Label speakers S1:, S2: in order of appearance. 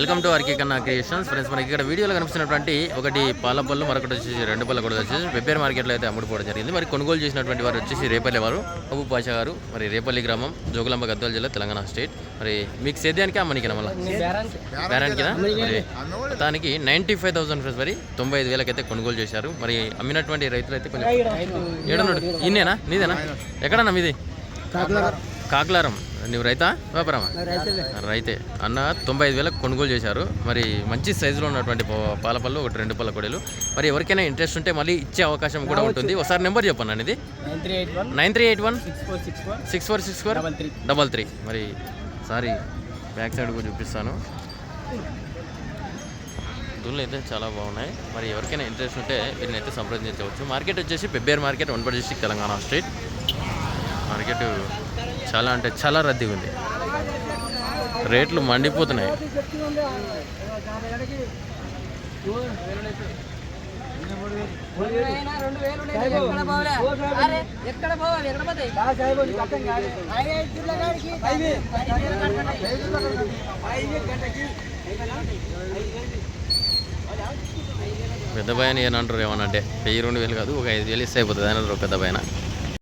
S1: Welcome to RK Kanna creations. Friends మనకి ఇక్కడ వీడియోలో కనిపిస్తున్నటువంటి ఒకటి పాల పళ్ళు మరొకటి వచ్చేసి రెండు పళ్ళ కూడా వచ్చేసి వెబ్బేరు మార్కెట్లో అయితే అమ్ముడుపోవడం జరిగింది. మరి కొనుగోలు చేసినటువంటి వారు వచ్చేసి రేపల్లి వారు అబు పాషా గారు మరి రేపల్లి గ్రామం జోగులాంబ గద్వాల జిల్లా తెలంగాణ స్టేట్. మరి మీకు సేద్యానికి అమ్మనికినా మళ్ళీ? బేరానికినా మరి దానికి నైంటీ ఫైవ్ థౌసండ్ ఫ్రెండ్స్ మరి తొంభై ఐదు వేలకైతే కొనుగోలు చేశారు. మరి అమ్మినటువంటి రైతులు అయితే కొంచెం ఏడున్నాడు ఇన్నేనా నీదేనా? ఎక్కడన్నా మీది? కాకులారం. నువ్వు రైతా? వ్యాపారమా? రైతే. అన్న తొంభై ఐదు వేలకు కొనుగోలు చేశారు. మరి మంచి సైజులో ఉన్నటువంటి ప- పాల పళ్ళు ఒకటి రెండు పళ్ళ కొడలు. మరి ఎవరికైనా ఇంట్రెస్ట్ ఉంటే మళ్ళీ ఇచ్చే అవకాశం కూడా ఉంటుంది. ఒకసారి నెంబర్ చెప్పండి అనేది
S2: nine three eight one. Six four six
S1: four.
S2: Double three.
S1: మరి సారీ బ్యాక్ సైడ్ కూడా చూపిస్తాను. దుళ్ళు అయితే చాలా బాగున్నాయి. మరి ఎవరికైనా ఇంట్రెస్ట్ ఉంటే వీరిని అయితే సంప్రదించవచ్చు. మార్కెట్ వచ్చేసి Pebbair market Wanaparthy district Telangana state market చాలా అంటే చాలా రద్దీగా ఉంది. రేట్లు మండిపోతున్నాయి. పెద్ద పైన ఏమంటారు ఏమన్నా అంటే వెయ్యి రెండు వేలు కాదు ఒక ఐదు వేలు ఇస్తే అయిపోతుంది. అని అంటారు పెద్ద భయన